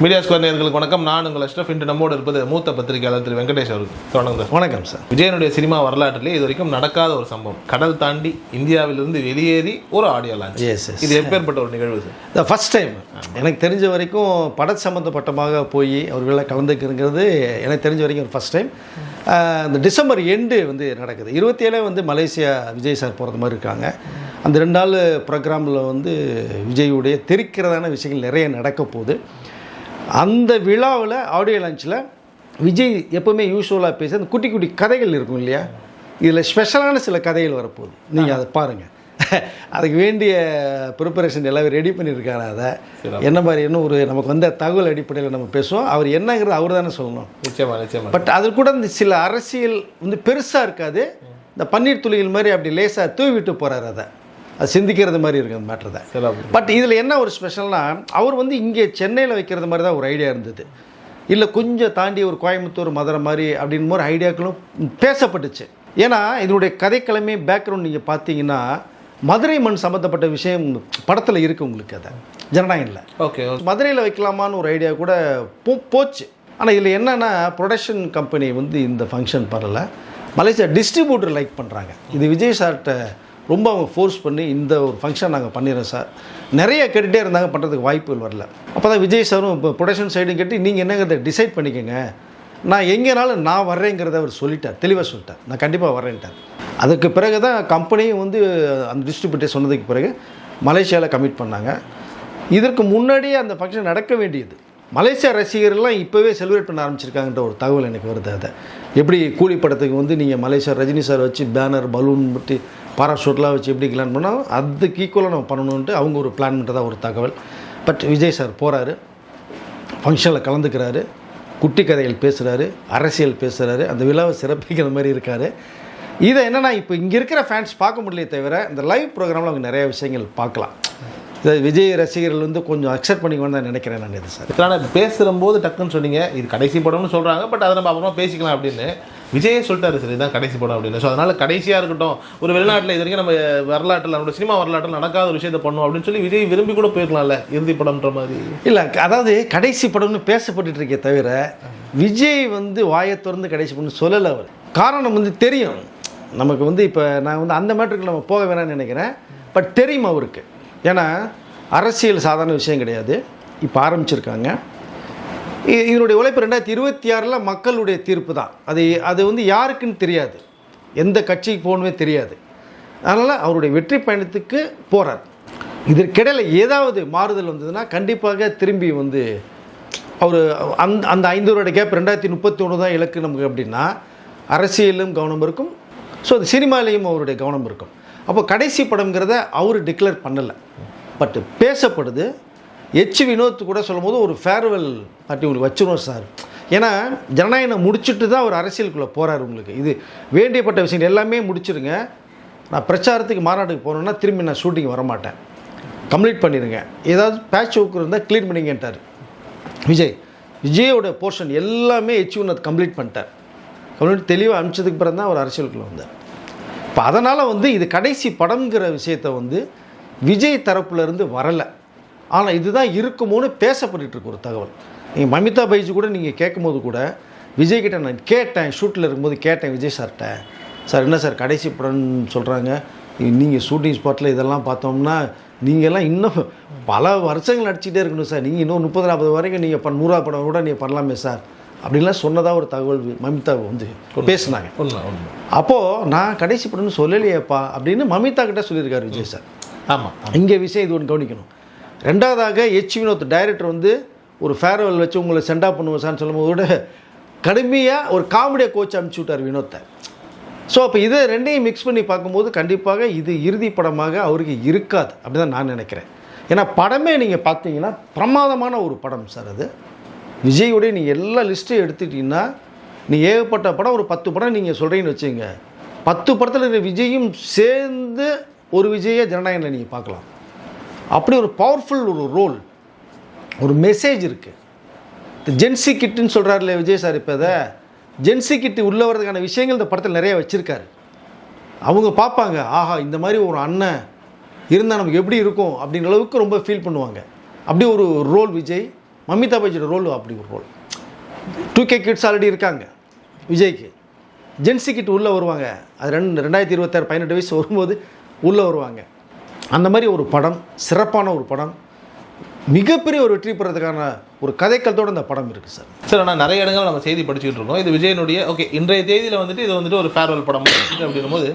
Media square நேர்களுக்கு வணக்கம். நான் உங்கள் அஷ்ரஃப் இன்று நம்மோடு இருப்பது மூத்த பத்திரிகையாளர் திரு வெங்கடேஷ் அவர்கள். தொடர்ந்து வணக்கம் சார் விஜயனுடைய சினிமா வரலாற்றிலே இது வரைக்கும் நடக்காத ஒரு சம்பவம். கடல் தாண்டி இந்தியாவிலிருந்து வெளியேறி ஒரு ஆடியோ லான்ச் இது எப்பேற்பட்ட ஒரு நிகழ்வு சார் த ஃபஸ்ட் டைம் எனக்கு தெரிஞ்ச வரைக்கும் பட சம்மந்தப்பட்டமாக போய் அவர்களெல்லாம் கலந்துக்குங்கிறது எனக்கு தெரிஞ்ச வரைக்கும் ஒரு ஃபஸ்ட் டைம் இந்த டிசம்பர் எண்டு வந்து நடக்குது. இருபத்தி ஏழே வந்து மலேசியா விஜய் சார் போகிறது மாதிரி இருக்காங்க. அந்த ரெண்டு நாள் ப்ரோக்ராமில் வந்து விஜயுடைய தெரிக்கிறதான விஷயங்கள் நிறைய நடக்க போகுது. அந்த விழாவில் ஆடியோ லான்ச்சில் விஜய் எப்போவுமே யூஸ்வலாக பேசி அந்த குட்டி குட்டி கதைகள் இருக்கும் இல்லையா? இதில் ஸ்பெஷலான சில கதைகள் வரப்போகுது. நீங்கள் அதை பாருங்கள் அதுக்கு வேண்டிய ப்ரிப்பரேஷன் எல்லாமே ரெடி பண்ணியிருக்காரு அதை. என்ன மாதிரி என்ன ஒரு நமக்கு வந்த தகவல் அடிப்படையில் நம்ம பேசுவோம். அவர் என்னங்கிறது அவர் தானே சொல்லணும். நிச்சயமா நிச்சயமா. பட் அது கூட இந்த சில அரசியல் வந்து பெருசாக இருக்காது. இந்த பன்னீர் துளிகள் மாதிரி அப்படி லேசாக தூவி விட்டு போகிறார் அதை. அது சிந்திக்கிறது மாதிரி இருக்குது அந்த மேட்ரு தான் பட் இதில் என்ன ஒரு ஸ்பெஷல்னா அவர் வந்து இங்கே சென்னையில் வைக்கிறது மாதிரி தான் ஒரு ஐடியா இருந்தது. இல்லை கொஞ்சம் தாண்டி ஒரு கோயம்புத்தூர் மதுரை மாதிரி அப்படின்னு ஒரு ஐடியாக்களும் பேசப்பட்டுச்சு. ஏன்னா இதனுடைய கதைக்கிழமை பேக்ரவுண்ட் நீங்கள் பார்த்தீங்கன்னா மதுரை மண் சம்மந்தப்பட்ட விஷயம் படத்தில் இருக்குது உங்களுக்கு அதை. ஜனநாயகம்ல ஓகே மதுரையில் வைக்கலாமான்னு ஒரு ஐடியா கூட போ போச்சு. ஆனால் இதில் என்னென்னா ப்ரொடக்ஷன் கம்பெனி வந்து இந்த ஃபங்க்ஷன் பண்ணல. மலேசியா டிஸ்ட்ரிபியூட்டர் லைக் பண்ணுறாங்க இது விஜய் சார்கிட்ட ரொம்ப அவங்க ஃபோர்ஸ் பண்ணி இந்த ஒரு ஃபங்க்ஷன் நாங்கள் பண்ணிடுறோம் சார் நிறைய கேட்டுகிட்டே இருந்தாங்க பண்ணுறதுக்கு வாய்ப்புகள் வரல. அப்போ தான் விஜய் சாரும் இப்போ ப்ரொடக்ஷன் சைடும் கேட்டு நீங்கள் என்னங்கிறத டிசைட் பண்ணிக்கோங்க. நான் எங்கேனாலும் நான் வர்றேங்கிறத அவர் சொல்லிட்டார் தெளிவாக சொல்லிட்டார். நான் கண்டிப்பாக வர்றேன்ட்டார். அதுக்கு பிறகு தான் கம்பெனியும் வந்து அந்த டிஸ்ட்ரிபியூட்டர் சொன்னதுக்கு பிறகு மலேசியாவில் கமிட் பண்ணாங்க. இதற்கு முன்னாடியே அந்த ஃபங்க்ஷன் நடக்க வேண்டியது. மலேசியா ரசிகர்கள்லாம் இப்போவே செலிப்ரேட் பண்ண ஆரம்பிச்சிருக்காங்கன்ற ஒரு தகவல் எனக்கு வருது அதை. எப்படி கூலி படத்துக்கு வந்து நீங்கள் மலேசியா ரஜினி சார் வச்சு பேனர் பலூன் பற்றி பாராஷூட்லாம் வச்சு எப்படி பிளான் பண்ணால் அதுக்கு ஈக்குவலாக நம்ம பண்ணணுன்ட்டு அவங்க ஒரு பிளான் பண்ணுறதா ஒரு தகவல். பட் விஜய் சார் போகிறாரு ஃபங்க்ஷனில் கலந்துக்கிறாரு. குட்டி கதைகள் பேசுகிறாரு அரசியல் பேசுகிறாரு அந்த விழாவை சிறப்பிக்கிற மாதிரி இருக்கார். இதை என்னென்னா இப்போ இங்கே இருக்கிற ஃபேன்ஸ் பார்க்க முடியலையே தவிர இந்த லைவ் ப்ரோக்ராமில் அவங்க நிறைய விஷயங்கள் பார்க்கலாம். விஜய் ரசிகர்கள் வந்து கொஞ்சம் அக்செப்ட் பண்ணிக்கணும்னு தான் நினைக்கிறேன் நான் இது சார். ஆனால் பேசும்போது டக்குன்னு சொன்னீங்க இது கடைசி படம்னு சொல்கிறாங்க பட் அதை நம்ம அப்புறமா பேசிக்கலாம் அப்படின்னு விஜயே சொல்லிட்டாரு சார் இதுதான் கடைசி படம் அப்படின்னு. ஸோ அதனால் கடைசியாக இருக்கட்டும் ஒரு வெளிநாட்டில் இது வரைக்கும் நம்ம வரலாற்றில் நம்மளோட சினிமா வரலாற்றில் நடக்காத ஒரு விஷயத்தை பண்ணுவோம் அப்படின்னு சொல்லி விஜய் விரும்பி கூட போயிருக்கலாம்ல இறுதி படம்ன்ற மாதிரி. இல்லை அதாவது கடைசி படம்னு பேசப்பட்டுட்டு இருக்கே தவிர விஜய் வந்து வாயை திறந்து கடைசி படம் சொல்லலை அவர். காரணம் வந்து தெரியும். நமக்கு வந்து இப்போ நான் வந்து அந்த மேட்டருக்கு நம்ம போக வேணாம்னு நினைக்கிறேன் பட் தெரியும் அவருக்கு. ஏன்னா அரசியல் சாதாரண விஷயம் கிடையாது. இப்போ ஆரம்பிச்சிருக்காங்க. இ- இதனுடைய உழைப்பு ரெண்டாயிரத்தி இருபத்தி ஆறில் மக்களுடைய தீர்ப்பு தான். அது அது வந்து யாருக்குன்னு தெரியாது. எந்த கட்சிக்கு போகணுமே தெரியாது. அதனால் அவருடைய வெற்றி பயணத்துக்கு போகிறார் இதற்கிடையில் ஏதாவது மாறுதல் வந்ததுன்னா கண்டிப்பாக திரும்பி வந்து அவர் அந்த அந்த ஐந்து வருட கேப் ரெண்டாயிரத்தி முப்பத்தி ஒன்று தான் இலக்கு நமக்கு அப்படின்னா அரசியலும் கவனம் இருக்கும். ஸோ அது சினிமாலேயும் அவருடைய கவனம் இருக்கும். அப்போ கடைசி படம்ங்கிறத அவர் டிக்ளேர் பண்ணலை. பட் பேசப்படுது. எச் வினோத் கூட சொல்லும்போது ஒரு ஃபேர்வெல் பார்ட்டி உங்களுக்கு வச்சிருவோம் சார் ஏன்னா ஜனநாயகம் முடிச்சுட்டு தான் அவர் அரசியலுக்குள்ளே போகிறார் உங்களுக்கு. இது வேண்டியப்பட்ட விஷயங்கள் எல்லாமே முடிச்சிருங்க. நான் பிரச்சாரத்துக்கு மாநாட்டுக்கு போகணுன்னா திரும்பி நான் ஷூட்டிங் வரமாட்டேன். கம்ப்ளீட் பண்ணிடுங்க ஏதாவது பேட்ச் ஒர்க் இருந்தால் க்ளீன் பண்ணிங்கன்ட்டார். விஜய் விஜயோட போர்ஷன் எல்லாமே எச் வினோத் கம்ப்ளீட் பண்ணிட்டார். கம்ப்ளீட் தெளிவாக அனுப்பிச்சதுக்கு பிறகு தான் அவர் அரசியலுக்குள்ளே வந்தார். இப்போ அதனால் வந்து இது கடைசி படம்ங்கிற விஷயத்தை வந்து விஜய் தரப்புலேருந்து வரலை. ஆனால் இதுதான் இருக்குமோன்னு பேசப்பட்டுட்டு இருக்கு ஒரு தகவல். நீங்கள் மமிதா பைஜி கூட நீங்கள் கேட்கும்போது கூட விஜய்கிட்ட நான் கேட்டேன் ஷூட்டில் இருக்கும்போது கேட்டேன் விஜய் சார்கிட்ட. சார் என்ன சார் கடைசி படம்னு சொல்கிறாங்க நீங்கள் ஷூட்டிங் ஸ்பாட்டில் இதெல்லாம் பார்த்தோம்னா நீங்கள்லாம் இன்னும் பல வருஷங்கள் நடிச்சிட்டே இருக்கணும் சார். நீங்கள் இன்னும் முப்பது நாற்பது வரைக்கும் நீங்கள் பண் நூறா படம் கூட நீங்கள் பண்ணலாமே சார். அப்படின்லாம் சொன்னதாக ஒரு தகவல் மமிதா வந்து பேசுனாங்க. அப்போது நான் கடைசி படம்னு சொல்லலையேப்பா அப்படின்னு மமிதா கிட்ட சொல்லியிருக்காரு விஜய் சார். ஆமாம் இங்கே விஷயம் இது ஒன்று கவனிக்கணும். ரெண்டாவதாக எச் வினோத் டைரக்டர் வந்து ஒரு ஃபேர்வெல் வச்சு உங்களை சென்டா பண்ணுவோம் சார்னு சொல்லும்போது கூட கடுமையாக ஒரு காமெடியை கோச் அனுப்பிச்சி விட்டார் வினோத்தை. ஸோ அப்போ இதை ரெண்டையும் மிக்ஸ் பண்ணி பார்க்கும்போது கண்டிப்பாக இது இறுதி படமாக அவருக்கு இருக்காது அப்படி தான் நான் நினைக்கிறேன். ஏன்னா படமே நீங்கள் பார்த்தீங்கன்னா பிரமாதமான ஒரு படம் சார் அது. விஜயுடைய நீங்கள் எல்லா லிஸ்ட்டையும் எடுத்துட்டீங்கன்னா நீ ஏகப்பட்ட படம் ஒரு பத்து படம் நீங்கள் சொல்கிறீங்கன்னு வச்சுங்க பத்து படத்தில் இருக்கிற விஜயும் சேர்ந்து ஒரு விஜயை ஜனநாயகத்தில் நீங்கள் பார்க்கலாம். அப்படி ஒரு பவர்ஃபுல் ஒரு ரோல் ஒரு மெசேஜ் இருக்குது இந்த ஜென்சி கிட்டுன்னு சொல்கிறாருல விஜய் சார் இப்போ இதை ஜென்சி கிட்டு உள்ள வர்றதுக்கான விஷயங்கள் இந்த படத்தில் நிறைய வச்சுருக்காரு. அவங்க பார்ப்பாங்க ஆஹா இந்த மாதிரி ஒரு அண்ணன் இருந்தால் நமக்கு எப்படி இருக்கும்? அப்படின்ற அளவுக்கு ரொம்ப ஃபீல் பண்ணுவாங்க. அப்படி ஒரு ரோல் விஜய். மமிதா பஜியோட ரோல் அப்படி ஒரு role two K kids already இருக்காங்க. விஜய்க்கு. ஜென்சி கிட் உள்ளே வருவாங்க. அது ரெண்டு ரெண்டாயிரத்தி இருபத்தாறு பதினெட்டு வயசு வரும்போது உள்ளே வருவாங்க. அந்த மாதிரி ஒரு படம் சிறப்பான ஒரு படம் மிகப்பெரிய ஒரு வெற்றி பெறதுக்கான ஒரு கதைக்களத்தோட இந்த படம் இருக்குது சார் சார் ஆனால் நிறைய இடங்கள் நம்ம செய்தி படிச்சுட்டு இருக்கோம். இது விஜயனுடைய ஓகே இன்றைய தேதியில் வந்துட்டு இது வந்துட்டு ஒரு ஃபேர்வெல் படம் அப்படின்னும் போது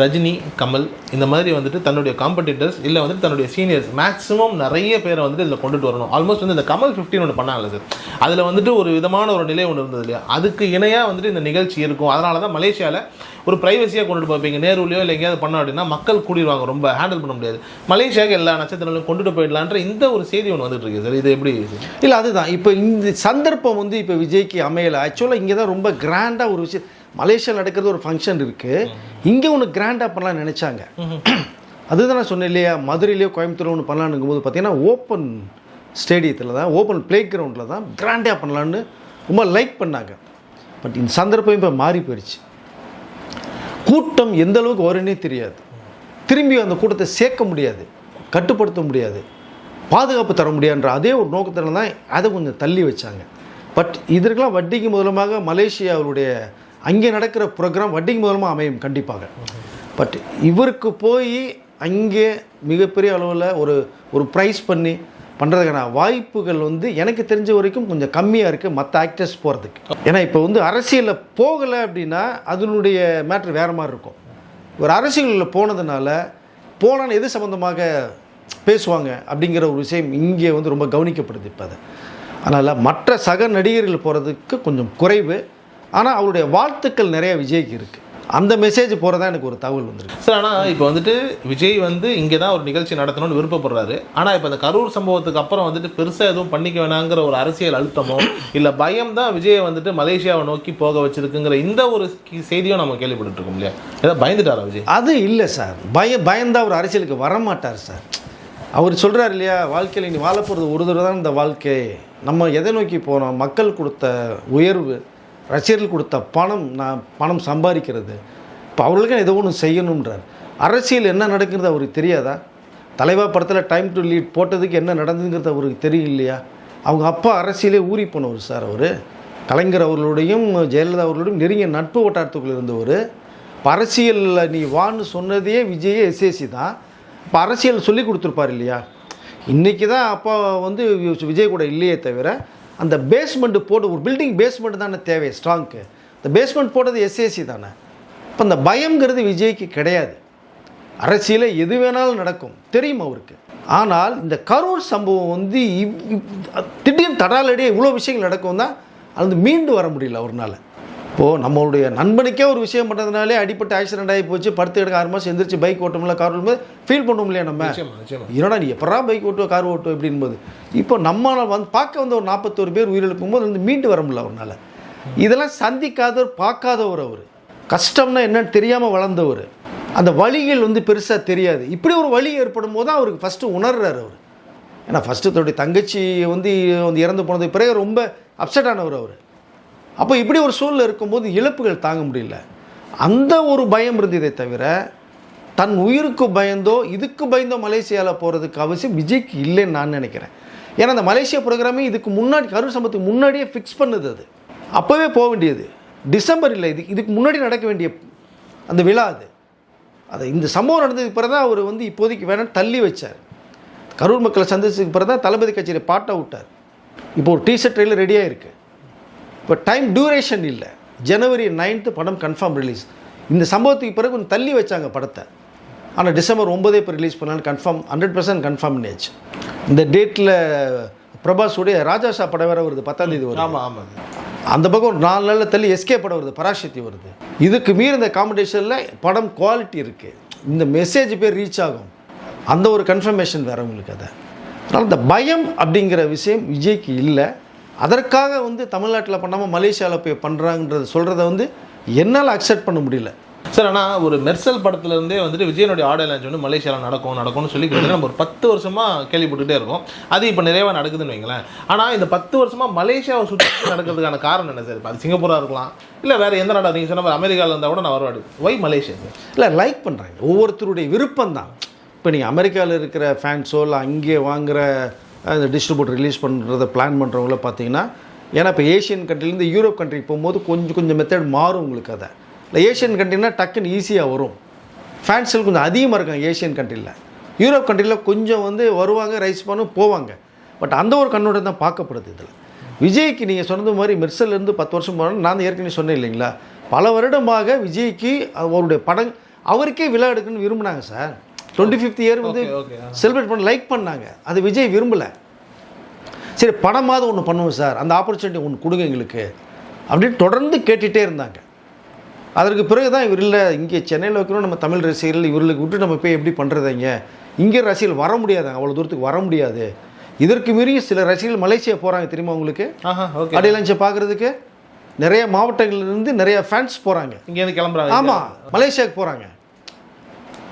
ரஜினி கமல் இந்த மாதிரி வந்துட்டு தன்னுடைய காம்படிட்டர்ஸ் இல்லை வந்துட்டு தன்னுடைய சீனியர்ஸ் மேக்ஸிமம் நிறைய பேரை வந்துட்டு இதில் கொண்டுட்டு வரணும். ஆல்மோஸ்ட் வந்து இந்த கமல் ஃபிஃப்டின் ஒன்று பண்ணாங்கல்ல சார் அதில் வந்துட்டு ஒரு விதமான ஒரு நிலை ஒன்று இருந்தது இல்லையா? அதுக்கு இணையாக வந்துட்டு இந்த நிகழ்ச்சி இருக்கும். அதனால தான் மலேசியாவில் ஒரு ப்ரைவசியாக கொண்டுட்டு போய்ப்பீங்க. நேருலையோ இல்லை எங்கேயாவது பண்ணோம் அப்படின்னா மக்கள் கூடிடுவாங்க ரொம்ப ஹேண்டில் பண்ண முடியாது. மலேசியாவுக்கு எல்லா நட்சத்திரங்களும் கொண்டுட்டு போயிடலான்ற இந்த ஒரு செய்தி ஒன்று வந்துட்டு இருக்கு சார் இது எப்படி இல்லை அதுதான். இப்போ இந்த சந்தர்ப்பம் வந்து இப்போ விஜய்க்கு அமையலை. ஆக்சுவலாக இங்கே தான் ரொம்ப கிராண்டாக ஒரு விஷயம். மலேசியாவில் நடக்கிறது ஒரு ஃபங்க்ஷன் இருக்குது இங்கே ஒன்று கிராண்டாக பண்ணலாம்னு நினச்சாங்க. அதுதான் நான் சொன்னேன் இல்லையா? மதுரையிலையோ கோயம்புத்தூர் ஒன்று பண்ணலான்னுங்கும் போது பார்த்தீங்கன்னா ஓப்பன் ஸ்டேடியத்தில் தான் ஓப்பன் ப்ளே கிரவுண்டில் தான் கிராண்டாக பண்ணலான்னு ரொம்ப லைக் பண்ணாங்க. பட் இந்த சந்தர்ப்பம் இப்போ மாறி போயிடுச்சு கூட்டம் எந்த அளவுக்கு வரும்னே தெரியாது. திரும்பி அந்த கூட்டத்தை சேர்க்க முடியாது. கட்டுப்படுத்த முடியாது. பாதுகாப்பு தர முடியாதுன்ற அதே ஒரு நோக்கத்தில் தான் அதை கொஞ்சம் தள்ளி வச்சாங்க. பட் இதற்கெல்லாம் வட்டிக்கு மூலமாக மலேசியாவுடைய அங்கே நடக்கிற ப்ரோக்ராம் வட்டிங் மூலமாக அமையும் கண்டிப்பாக. பட் இவருக்கு போய் அங்கே மிகப்பெரிய அளவில் ஒரு ஒரு ப்ரைஸ் பண்ணி பண்ணுறதுக்கான வாய்ப்புகள் வந்து எனக்கு தெரிஞ்ச வரைக்கும் கொஞ்சம் கம்மியாக இருக்குது மற்ற ஆக்டர்ஸ் போகிறதுக்கு ஏன்னா இப்போ வந்து அரசியலில் போகலை அப்படின்னா அதனுடைய மேட்ரு வேறு மாதிரி இருக்கும். ஒரு அரசியலில் போனதுனால போனால் எது சம்மந்தமாக பேசுவாங்க அப்படிங்கிற ஒரு விஷயம் இங்கே வந்து ரொம்ப கவனிக்கப்படுது இப்போ அது. அதனால் மற்ற சக நடிகர்கள் போகிறதுக்கு கொஞ்சம் குறைவு. ஆனால் அவருடைய வாழ்த்துக்கள் நிறைய விஜய்க்கு இருக்குது அந்த மெசேஜ் போகிறதா எனக்கு ஒரு தகவல் வந்திருக்கு. சார் ஆனால் இப்போ வந்துட்டு விஜய் வந்து இங்கே தான் ஒரு நிகழ்ச்சி நடத்தணும்னு விருப்பப்படுறாரு. ஆனால் இப்போ அந்த கரூர் சம்பவத்துக்கு அப்புறம் வந்துட்டு பெருசாக எதுவும் பண்ணிக்க வேணாங்கிற ஒரு அரசியல் அழுத்தமோ இல்லை பயம் தான் விஜயை வந்துட்டு மலேசியாவை நோக்கி போக வச்சிருக்குங்கிற இந்த ஒரு செய்தியும் நம்ம கேள்விப்பட்டு இருக்கோம் இல்லையா? ஏதாவது பயந்துட்டாரா விஜய்? அது இல்லை சார். பய பயந்தா அவர் அரசியலுக்கு வரமாட்டார் சார். அவர் சொல்கிறார் இல்லையா வாழ்க்கையில் நீ வாழ போகிறது ஒரு தடவை தான் இந்த வாழ்க்கை. நம்ம எதை நோக்கி போகிறோம் மக்கள் கொடுத்த உயர்வு ரசிகர்கள் கொடுத்த பணம் நான் பணம் சம்பாதிக்கிறது. இப்போ அவர்களுக்கு ஏதோ ஒன்று செய்யணுன்றார் அரசியல் என்ன நடக்குறது அவருக்கு தெரியாதா? தலைவா படத்தில் டைம் டு லீட் போட்டதுக்கு என்ன நடந்துங்கிறது அவருக்கு தெரியலையா? அவங்க அப்பா அரசியலே ஊறி போனவர் சார் அவர். கலைஞர் அவர்களுடையும் ஜெயலலிதா அவர்களுடையும் நெருங்கிய நட்பு வட்டாரத்துக்குள்ள இருந்தவர். இப்போ அரசியலில் நீ வான்னு சொன்னதே விஜயே எஸ்எஸ்சி தான். இப்போ அரசியல் சொல்லி கொடுத்துருப்பார் இல்லையா? இன்றைக்கி தான் அப்பா வந்து விஜய் கூட இல்லையே தவிர அந்த பேஸ்மெண்ட் போட்டு ஒரு பில்டிங் பேஸ்மெண்ட் தானே தேவை ஸ்ட்ராங்க்கு இந்த பேஸ்மெண்ட் போட்டது எஸ்ஏசி தானே. இப்போ அந்த பயங்கிறது விஜய்க்கு கிடையாது. அரசியல எது வேணாலும் நடக்கும். தெரியும் அவருக்கு. ஆனால் இந்த கரூர் சம்பவம் வந்து இவ்- திடீர்னு தடாலடியே இவ்வளோ விஷயங்கள் நடக்கும் தான் அது வந்து மீண்டு வர முடியல அவர்னால. இப்போது நம்மளுடைய நண்பனுக்கே ஒரு விஷயம் பண்ணுறதுனாலே அடிப்பட்டு ஆக்சிடென்ட் ஆகி போச்சு படுத்து எடுக்க ஆறு மாதம் எந்திரிச்சு பைக் ஓட்டமுல கார் ஓட்டும்போது ஃபீல் பண்ணும் இல்லையா நம்ம என்னடா நீ எப்படா பைக் ஓட்டுவ கார் ஓட்டுவ அப்படின்போது இப்போ நம்ம வந்து பார்க்க வந்த ஒரு நாற்பத்தோரு பேர் உயிரிழக்கும் போது வந்து மீண்டு வர முடியல அவரால் இதெல்லாம் சந்திக்காதவர் பார்க்காதவர் அவர். கஷ்டம்னா என்னன்னு தெரியாமல் வளர்ந்தவர். அந்த வழிகள் வந்து பெருசாக தெரியாது. இப்படி ஒரு வழி ஏற்படும் போது தான் அவருக்கு ஃபஸ்ட்டு உணர்றாரு அவர். ஏன்னா ஃபஸ்ட்டு தன்னுடைய தங்கச்சி வந்து வந்து இறந்து போனதுக்கு பிறகு ரொம்ப அப்செட் ஆனவர் அவர். அப்போ இப்படி ஒரு சூழ்நிலை இருக்கும்போது இழப்புகள் தாங்க முடியல. அந்த ஒரு பயம் இருந்ததே தவிர தன் உயிருக்கு பயந்தோ இதுக்கு பயந்தோ மலேசியாவில் போகிறதுக்கு அவசியம் விஜய்க்கு இல்லைன்னு நான் நினைக்கிறேன். ஏன்னா அந்த மலேசியா ப்ரோக்ராமே இதுக்கு முன்னாடி கரூர் சம்பவத்துக்கு முன்னாடியே ஃபிக்ஸ் பண்ணுது அது. அப்போவே போக வேண்டியது. டிசம்பர் இல்லை இது இதுக்கு முன்னாடி நடக்க வேண்டிய அந்த விழா அது. அது இந்த சம்பவம் நடந்ததுக்கு பிறகு தான் அவர் வந்து இப்போதைக்கு வேணாம் தள்ளி வச்சார். கரூர் மக்களை சந்திச்சதுக்கு பிறகு தான் தளபதி கட்சியை பாட்டை விட்டார். இப்போ ஒரு டீஷர்ட் ட்ரெயிலர் ரெடியாக இருக்குது இப்போ டைம் டியூரேஷன் இல்லை. ஜனவரி 9th படம் கன்ஃபார்ம் ரிலீஸ் இந்த சம்பவத்துக்கு பிறகு கொஞ்சம் தள்ளி வச்சாங்க படத்தை. ஆனால் டிசம்பர் ஒன்பதே இப்போ ரிலீஸ் பண்ணாலும் கன்ஃபார்ம் ஹண்ட்ரட் பர்சன்ட் கன்ஃபார்ம் பண்ணியாச்சு. இந்த டேட்டில் பிரபாஸுடைய ராஜா ஷா படம் வேறு வருது பத்தாம் தேதி வருது. ஆமாம் ஆமாம் அந்த பக்கம் ஒரு நாலு நாளில் தள்ளி எஸ்கே படம் வருது பராசக்தி வருது. இதுக்கு மீறி இந்த காம்படிஷனில் படம் குவாலிட்டி இருக்குது இந்த மெசேஜ் பேர் ரீச் ஆகும். அந்த ஒரு கன்ஃபர்மேஷன் வேறு உங்களுக்கு அதை. அதனால் இந்த பயம் அப்படிங்கிற விஷயம் விஜய்க்கு இல்லை. அதற்காக வந்து தமிழ்நாட்டில் பண்ணாமல் மலேசியாவில் போய் பண்ணுறாங்கன்றது சொல்கிறத வந்து என்னால் அக்செப்ட் பண்ண முடியல. சார் ஆனால் ஒரு மெர்சல் படத்துல இருந்தே வந்துட்டு விஜயனுடைய ஆடியோ லான்ச் வந்து மலேசியாவில் நடக்கும் நடக்கும்னு சொல்லி நம்ம ஒரு பத்து வருஷமா கேள்விப்பட்டுட்டே இருக்கோம். அது இப்போ நிறைவாக நடக்குதுன்னு வைங்களேன். ஆனால் இந்த பத்து வருஷமா மலேசியாவை சுற்றி நடக்கிறதுக்கான காரணம் என்ன சார்? இப்போ அது சிங்கப்பூராக இருக்கலாம் இல்லை வேற எந்த நாடா நீங்கள் சொன்ன அமெரிக்காவில் இருந்தால் கூட நான் வருவாடு. Why Malaysia sir? இல்லை லைக் பண்ணுறாங்க ஒவ்வொருத்தருடைய விருப்பம் தான் இப்போ நீங்கள் அமெரிக்காவில் இருக்கிற ஃபேன்ஸோ இல்லை அங்கே வாங்குகிற இந்த டிஸ்ட்ரிபியூட் ரிலீஸ் பண்ணுறத பிளான் பண்ணுறவங்கள பார்த்தீங்கன்னா ஏன்னா இப்போ ஏஷியன் கண்ட்ரிலேருந்து யூரோப் கண்ட்ரிக்கு போகும்போது கொஞ்சம் கொஞ்சம் மெத்தட் மாறும் உங்களுக்கு அதை. இல்லை ஏஷியன் கண்ட்ரினா டக்குன்னு ஈஸியாக வரும். ஃபேன்ஸில் கொஞ்சம் அதிகமாக இருக்காங்க ஏஷியன் கண்ட்ரியில் யூரோப் கண்ட்ரியில் கொஞ்சம் வந்து வருவாங்க ரைஸ் பண்ணும் போவாங்க. பட் அந்த ஒரு கண்ணோட்டம் தான் பார்க்கப்படுது இதில். விஜய்க்கு நீங்கள் சொன்னது மாதிரி மெர்சல்லேருந்து பத்து வருஷம் போனால் நான் ஏற்கனவே சொன்னேன் இல்லைங்களா? பல வருடமாக விஜய்க்கு அவருடைய படம் அவருக்கே விழா எடுக்கணும்னு விரும்பினாங்க சார். டுவெண்ட்டி ஃபிஃப்த் இயர் வந்து. செலிப்ரேட் பண்ண லைக் பண்ணாங்க. அது விஜய் விரும்பலை. சரி படமாவது ஒன்று பண்ணுவோம் சார். அந்த ஆப்பர்ச்சுனிட்டி ஒன்று கொடுங்க எங்களுக்கு. அப்படின்னு தொடர்ந்து கேட்டுகிட்டே இருந்தாங்க. அதற்கு பிறகு தான் இவர் இல்லை இங்கே சென்னையில் வைக்கணும் நம்ம தமிழ் ரசிகர்கள் இவர்களுக்கு விட்டு நம்ம போய் எப்படி பண்ணுறதுங்க இங்கே? ரசிகர்கள் வர முடியாதாங்க அவ்வளோ தூரத்துக்கு வர முடியாது. இதற்கு மீறி சில ரசிகர்கள் மலேசியா போகிறாங்க தெரியுமா உங்களுக்கு? ஆஹா ஓகே அடி லஞ்சை பார்க்குறதுக்கு. நிறைய மாவட்டங்கள்லேருந்து நிறைய ஃபேன்ஸ் போகிறாங்க இங்கேருந்து கிளம்புறாங்க. ஆமாம் மலேசியாவுக்கு போகிறாங்க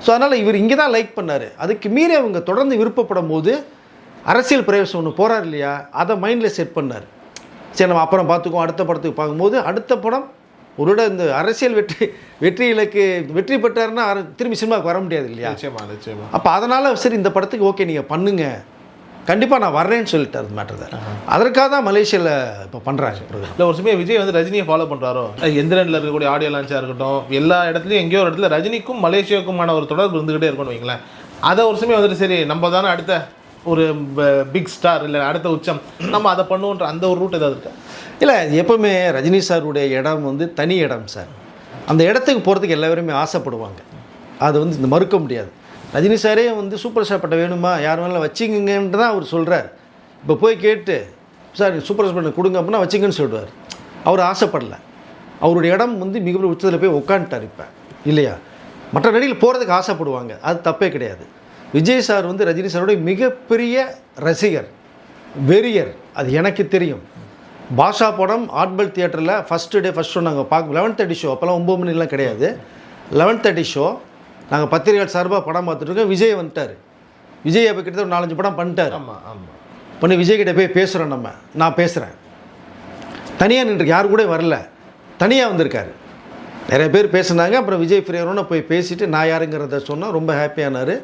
ஸோ அதனால் இவர் இங்கே தான் லைக் பண்ணார். அதுக்கு மீறி அவங்க தொடர்ந்து விருப்பப்படும் போது அரசியல் பிரவேசம் ஒன்று போகிறார் இல்லையா? அதை மைண்டில் செட் பண்ணார். சரி நம்ம அப்புறம் பார்த்துக்குவோம். அடுத்த படத்துக்கு பார்க்கும்போது அடுத்த படம் ஒருட இந்த அரசியல் வெற்றி வெற்றி இலக்கு வெற்றி பெற்றாருன்னா திரும்பி சினிமாவுக்கு வர முடியாது இல்லையா? நிச்சயமா நிச்சயமா. அப்போ அதனால் சரி இந்த படத்துக்கு ஓகே நீங்கள் பண்ணுங்க. கண்டிப்பாக நான் வர்றேன்னு சொல்லிட்டார் அந்த மேட்டர் அதற்காக தான் மலேசியாவில் இப்போ பண்ணுறாங்க இல்லை ஒரு சமயம் விஜய் வந்து ரஜினியை ஃபாலோ பண்ணுறாரோ எந்திரனில் இருக்கக்கூடிய ஆடியோ லான்ச்சாக இருக்கட்டும் எல்லா இடத்துலையும் எங்கேயோ ஒரு இடத்துல ரஜினிக்கும் மலேசியாவுக்குமான ஒரு தொடர்பு இருந்துகிட்டே இருக்கணும் வைங்களேன். அதை ஒரு சமயம் வந்துட்டு சரி நம்ம தானே அடுத்த ஒரு பிக் ஸ்டார் இல்லை அடுத்த உச்சம் நம்ம அதை பண்ணுவோன்ற அந்த ஒரு ரூட் ஏதாவது இருக்கா? இல்லை எப்பவுமே ரஜினி சாருடைய இடம் வந்து தனி இடம் சார். அந்த இடத்துக்கு போகிறதுக்கு எல்லாருமே ஆசைப்படுவாங்க. அது வந்து இந்த மறுக்க முடியாது. ரஜினி சாரே வந்து சூப்பர் ஸ்டார் பட்டம் வேணுமா? யார் வேணாலும் வச்சிங்கன்ட்டு தான் அவர் சொல்கிறார் இப்போ போய் கேட்டு சார் சூப்பர் ஸ்டார் பட்டம் கொடுங்க அப்படின்னா வச்சிங்கன்னு சொல்லுவார் அவர் ஆசைப்படல. அவருடைய இடம் வந்து மிகப்பெரிய உச்சத்தில் போய் உட்காந்துட்டார் இப்போ. இல்லையா? மற்ற நடிகள் போகிறதுக்கு ஆசைப்படுவாங்க. அது தப்பே கிடையாது. விஜய் சார் வந்து ரஜினி சாரோடைய மிகப்பெரிய ரசிகர் வெறியர். அது எனக்கு தெரியும். பாஷா படம் ஆட்பல் தியேட்டரில் ஃபஸ்ட்டு டே ஃபஸ்ட் ஷோ நாங்கள் பார்க்க லெவன்த் தேர்ட்டி ஷோ அப்போல்லாம் ஒம்பது மணிலாம் கிடையாது. லெவன்த் தேர்ட்டி ஷோ நாங்கள் பத்திரிகையாளர் சார்பாக படம் பார்த்துட்டு இருக்கோம். விஜய் வந்துட்டார். விஜய் அப்போ கிட்டத்தட்ட ஒரு நாலஞ்சு படம் பண்ணிட்டார். ஆமாம் ஆமாம் பண்ணி விஜய் கிட்ட போய் பேசுகிறோம் நம்ம. நான் பேசுகிறேன் தனியாக நின்று யாரு கூட வரல. தனியாக வந்திருக்காரு. நிறைய பேர் பேசுனாங்க. அப்புறம் விஜய் ஃப்ரீயரோன்னு போய் பேசிட்டு நான் யாருங்கிறத சொன்னால் ரொம்ப ஹாப்பியானார்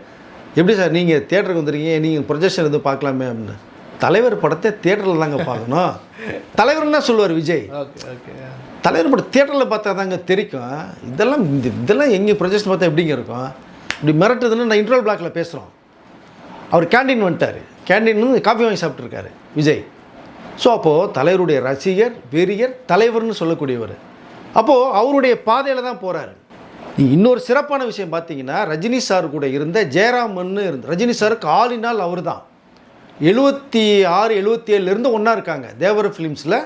எப்படி சார் நீங்கள் தேட்டருக்கு வந்துருக்கீங்க நீங்கள் ப்ரொஜெக்ஷன் எதுவும் பார்க்கலாமே அப்படின்னு. தலைவர் படத்தை தேட்டரில் தாங்க பார்க்கணும். தலைவர்னா சொல்லுவார் விஜய். ஓகே ஓகே தலைவர் படம் தேட்டரில் பார்த்தா தாங்க தெரிக்கும். இதெல்லாம் இந்த இதெல்லாம் எங்கே ப்ரொஜெக்ஷன் பார்த்தா எப்படிங்க இருக்கும்? இப்படி மிரட்டுதுன்னு நான் இன்ட்ரோல் பிளாக்கில் பேசுகிறோம் அவர் கேண்டீன் வந்துட்டார். கேண்டீன் வந்து காஃபி வாங்கி சாப்பிட்ருக்காரு விஜய். ஸோ அப்போது தலைவருடைய ரசிகர் வெறியர் தலைவர்னு சொல்லக்கூடியவர். அப்போது அவருடைய பாதையில் தான் போகிறாரு இன்னொரு சிறப்பான விஷயம் பார்த்தீங்கன்னா ரஜினி சார் கூட இருந்த ஜெயராமன்னு இருந்து ரஜினி சாருக்கு ஆளினால் அவர் தான் எழுபத்தி ஆறு எழுபத்தி ஏழுலேருந்து ஒன்றா இருக்காங்க தேவர ஃபிலிம்ஸில்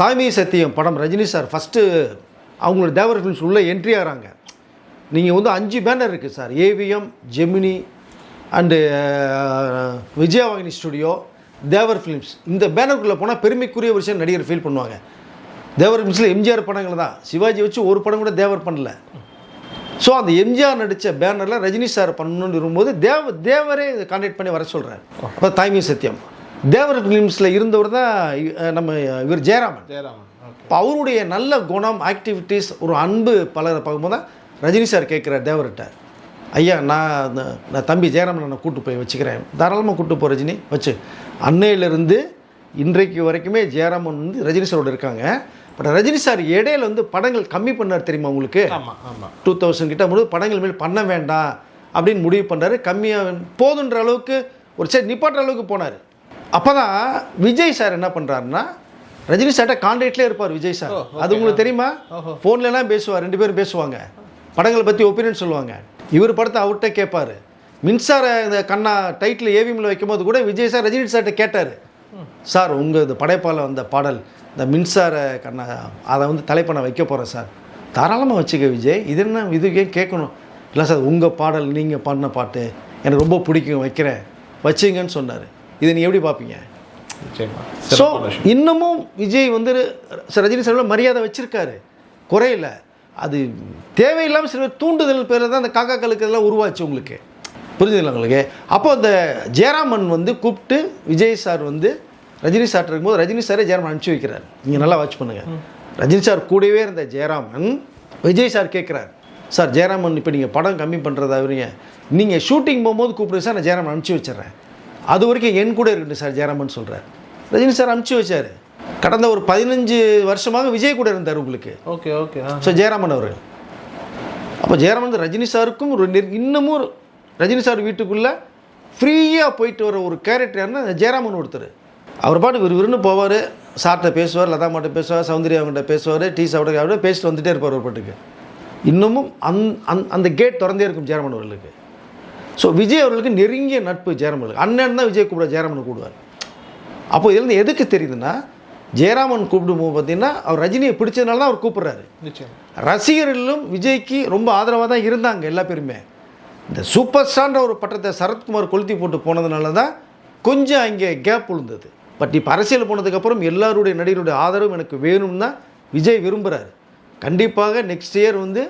தாய்மை சத்தியம் படம். ரஜினி சார் ஃபஸ்ட்டு அவங்களோட தேவர் ஃபிலிம்ஸ் உள்ளே என்ட்ரி ஆகிறாங்க நீங்கள் வந்து அஞ்சு பேனர் இருக்குது sir. AVM Gemini and Vijayavahini studio Devar films இந்த பேனருக்குள்ளே போனால் பெருமைக்குரிய விஷயம் நடிகர் ஃபீல் பண்ணுவாங்க. தேவர் ஃபிலிம்ஸில் எம்ஜிஆர் படங்கள் தான். சிவாஜி வச்சு ஒரு படம் கூட தேவர் பண்ணல. ஸோ அந்த எம்ஜிஆர் நடித்த பேனரில் ரஜினி சார் பண்ணணும்னு இருக்கும்போது தேவ தேவரே கான்டாக்ட் பண்ணி வர சொல்கிறார் அப்போ தாய்மை சத்தியம். தேவர் ஃபிலிம்ஸில் இருந்தவர் தான் நம்ம இவர் ஜெயராமன். ஜெயராமன். இப்போ அவருடைய நல்ல குணம் ஆக்டிவிட்டீஸ் ஒரு அன்பு பலரை பார்க்கும்போது தான் ரஜினி சார் கேட்குறார் தேவர்கிட்ட ஐயா நான் நான் தம்பி ஜெயராமன் நான் கூட்டு போய் வச்சுக்கிறேன். தாராளமாக கூட்டு போ ரஜினி வச்சு. அன்னையிலிருந்து இன்றைக்கு வரைக்குமே ஜெயராமன் வந்து ரஜினி சாரோட இருக்காங்க. பட் ரஜினி சார் இடையில வந்து படங்கள் கம்மி பண்ணார் தெரியுமா உங்களுக்கு? ஆமாம் ஆமாம் டூ தௌசண்ட் கிட்ட முழு படங்கள் மேல் பண்ண வேண்டாம் அப்படின்னு முடிவு பண்ணுறாரு கம்மியாக போதுன்ற அளவுக்கு ஒரு சரி நிப்பாட்டுற அளவுக்கு போனார். அப்போ தான் விஜய் சார் என்ன பண்ணுறாருன்னா ரஜினி சார்கிட்ட கான்டாக்ட்லேயே இருப்பார் விஜய் சார். அது உங்களுக்கு தெரியுமா. ஃபோன்லலாம் பேசுவார் ரெண்டு பேரும் பேசுவாங்க. படங்களை பற்றி ஒப்பீனியன் சொல்லுவாங்க. இவர் படத்தை அவர்கிட்ட கேட்பாரு. மின்சார இந்த கண்ணா டைட்டில் ஏவிஎம்ல வைக்கும்போது கூட விஜய் சார் ரஜினி சார்கிட்ட கேட்டார். சார் உங்கள் இந்த படைப்பால் வந்த பாடல் இந்த மின்சார கண்ணா அதை வந்து தலைப்பண்ண வைக்க போகிறேன் சார். தாராளமாக வச்சுக்க விஜய் இது என்ன இது ஏன் கேட்கணும்? இல்லை சார் உங்கள் பாடல் நீங்கள் பண்ண பாட்டு எனக்கு ரொம்ப பிடிக்கும் வைக்கிறேன். வச்சுங்கன்னு சொன்னார். இதை நீ எப்படி பார்ப்பீங்க? ஸோ. இன்னமும் விஜய் வந்து ரஜினி சார் மரியாதை வச்சிருக்காரு. குறையில. அது தேவையில்லாமல் சில பேர் தூண்டுதல் பேரில் தான் அந்த காக்காக்களுக்கு இதெல்லாம் உருவாச்சு உங்களுக்கு. புரிஞ்சுதுங்களா உங்களுக்கு? அப்போ அந்த ஜெயராமன் வந்து கூப்பிட்டு விஜய் சார் வந்து ரஜினி சார் இருக்கும்போது ரஜினி சாரே ஜெயராமன் அனுப்பிச்சி வைக்கிறார். நீங்கள் நல்லா வாட்ச் பண்ணுங்க. ரஜினி சார் கூடவே இருந்த ஜெயராமன் விஜய் சார் கேட்குறாரு சார் ஜெயராமன் இப்போ நீங்கள் படம் கம்மி பண்ணுறதா வரீங்க நீங்கள் ஷூட்டிங் போகும்போது கூப்பிடுங்க சார் நான் ஜெயராமன் அனுப்பிச்சி வச்சிடுறேன். அது வரைக்கும் என் கூட இருக்கட்டும் சார் ஜெயராமன் சொல்கிறார் ரஜினி சார் அனுப்பிச்சி வச்சார். கடந்த ஒரு பதினஞ்சு வருஷமாக விஜய் கூட இருந்தார் உங்களுக்கு. Okay okay. ஸோ ஜெயராமன் அவர்கள். அப்போ ஜெயராமன் ரஜினி சாருக்கும் ஒரு இன்னமும் ரஜினி சார் வீட்டுக்குள்ளே ஃப்ரீயாக போயிட்டு வர ஒரு கேரக்டர் யாருன்னா ஜெயராமன் ஒருத்தர். அவர் பாட்டு விறுவிறுன்னு போவார். சார்கிட்ட பேசுவார் லதா மாட்ட பேசுவார் சௌந்தர்யா அவங்ககிட்ட பேசுவார் டீ சாப்பிட பேசிட்டு வந்துட்டே இருப்பார் ஒரு பாட்டுக்கு. இன்னமும் அந் அந் அந்த கேட் திறந்தே இருக்கும் ஜெயராமன் அவர்களுக்கு. ஸோ விஜய் அவர்களுக்கு நெருங்கிய நட்பு ஜெயராமனுக்கு. அண்ணன் தான் விஜய் கூப்பிட ஜெயராமன் கூப்பிடுவார். அப்போ இதுலேருந்து எதுக்கு தெரியுதுன்னா ஜெயராமன் கூப்பிடும்போது பார்த்தீங்கன்னா அவர் ரஜினியை பிடிச்சதுனால தான் அவர் கூப்பிட்றாரு. நிச்சயம். ரசிகர்களும் விஜய்க்கு ரொம்ப ஆதரவாக தான் இருந்தாங்க எல்லா பேருமே. இந்த சூப்பர் ஸ்டார்ன்ற ஒரு பட்டத்தை சரத்குமார் கொளுத்தி போட்டு போனதுனால தான் கொஞ்சம் அங்கே கேப் விழுந்தது பட் இப்போ அரசியல் போனதுக்கப்புறம் எல்லாருடைய நடிகருடைய ஆதரவும் எனக்கு வேணும்னு தான் விஜய் விரும்புகிறாரு கண்டிப்பாக நெக்ஸ்ட் இயர் வந்து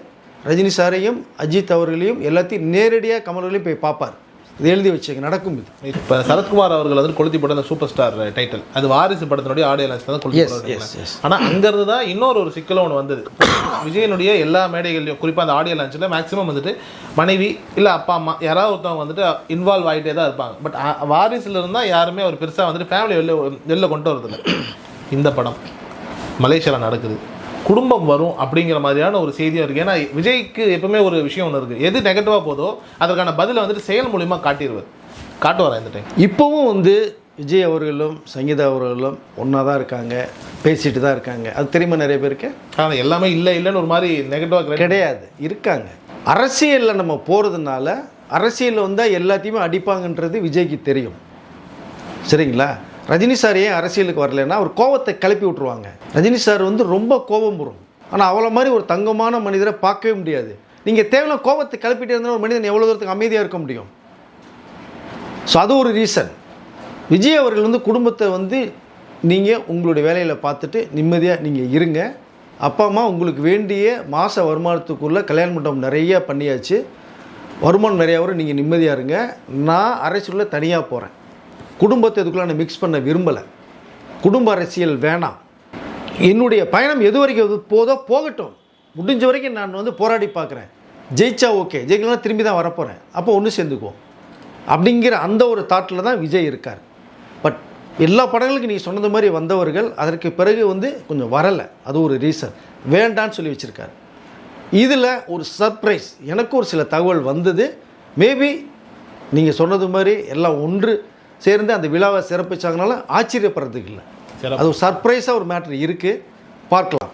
ரஜினி சாரையும் அஜித் அவர்களையும் எல்லாத்தையும் நேரடியாக கமல்களையும் போய் பார்ப்பார். இது எழுதி வச்சுக்க நடக்கும் இது. இப்போ சரத்குமார் அவர்கள் வந்து கொளுத்தி போட்ட அந்த சூப்பர் ஸ்டார் டைட்டில் அது வாரிசு படத்தினுடைய ஆடியோ லான்ச் தான் கொளுத்தி Yes, போட்டாங்க. yes, yes. ஆனா அங்கிருந்து தான் இன்னொரு ஒரு சிக்கலும் ஒன்று வந்தது. விஜயனுடைய எல்லா மேடைகள்லையும் குறிப்பாக அந்த ஆடியோ லான்ச்சில் மேக்ஸிமம் வந்துட்டு மனைவி இல்லை அப்பா அம்மா யாராவது ஒருத்தவங்க வந்துட்டு இன்வால்வ் ஆகிட்டே தான் இருப்பாங்க. பட் வாரிசுல இருந்தால் யாருமே ஒரு பெருசாக வந்துட்டு ஃபேமிலி வெளில வெளில கொண்டு வரதில்ல. இந்த படம் மலேசியாவில் நடக்குது. குடும்பம் வரும் அப்படிங்கிற மாதிரியான ஒரு செய்தியும் இருக்குது ஏன்னா விஜய்க்கு எப்பவுமே ஒரு விஷயம் ஒன்று இருக்குது எது நெகட்டிவாக போதோ அதற்கான பதிலை வந்துட்டு செயல் மூலிமா காட்டிடுவார் காட்டுவாரா இந்த டைம் இப்போவும் வந்து விஜய் அவர்களும் சங்கீதா அவர்களும் ஒன்றா தான் இருக்காங்க. பேசிட்டு தான் இருக்காங்க. அது தெரியுமா நிறைய பேருக்கு? ஆனால் எல்லாமே இல்லை இல்லைன்னு ஒரு மாதிரி நெகட்டிவாக கிடையாது. இருக்காங்க. அரசியலில் நம்ம போகிறதுனால அரசியலில் வந்தால் எல்லாத்தையுமே அடிப்பாங்கன்றது விஜய்க்கு தெரியும். சரிங்களா? ரஜினி சார் ஏன் அரசியலுக்கு வரலன்னா அவர் கோவத்தை கிளப்பி விட்ருவாங்க ரஜினி சார் வந்து ரொம்ப கோபம் வரும். ஆனால் அவ்வளோ மாதிரி ஒரு தங்கமான மனிதரை பார்க்கவே முடியாது. நீங்கள் தேவையான கோபத்தை கிளப்பிட்டே இருந்தால் ஒரு மனிதன் எவ்வளோ தூரத்துக்கு அமைதியாக இருக்க முடியும்? ஸோ அது ஒரு ரீசன் விஜய் அவர்கள் வந்து குடும்பத்தை வந்து நீங்கள் உங்களுடைய வேலையில் பார்த்துட்டு நிம்மதியாக நீங்கள் இருங்க. அப்பா அம்மா உங்களுக்கு வேண்டிய மாத வருமானத்துக்குள்ளே கல்யாண மண்டபம் நிறைய பண்ணியாச்சு. வருமானம் நிறையா வரும் நீங்கள் நிம்மதியாக இருங்க. நான் அரசியலில் தனியாக போகிறேன் குடும்பத்தை இதுக்குள்ளே நான் மிக்ஸ் பண்ண விரும்பலை. குடும்ப அரசியல் வேணாம். என்னுடைய பயணம் எது வரைக்கும் போதோ போகட்டும். முடிஞ்ச வரைக்கும் நான் வந்து போராடி பார்க்குறேன். ஜெயிச்சா ஓகே ஜெயிக்கலாம் திரும்பி தான் வரப்போகிறேன் அப்போ ஒன்று சேர்ந்துக்குவோம். அப்படிங்கிற அந்த ஒரு தாட்டில் தான் விஜய் இருக்கார். பட் எல்லா படங்களுக்கும் நீ சொன்னது மாதிரி வந்தவர்கள் அதற்கு பிறகு வந்து கொஞ்சம் வரலை. அது ஒரு ரீசன் வேண்டான்னு சொல்லி வச்சுருக்காரு. இதில் ஒரு சர்ப்ரைஸ் எனக்கு ஒரு சில தகவல் வந்தது. மேபி நீங்கள் சொன்னது மாதிரி எல்லாம் ஒன்று. சேர்ந்து அந்த விழாவை சிறப்பிச்சாங்கனால ஆச்சரியப்படுறதுக்கு இல்லை. அது ஒரு சர்ப்ரைஸாக ஒரு மேட்ரு இருக்குது பார்க்கலாம்.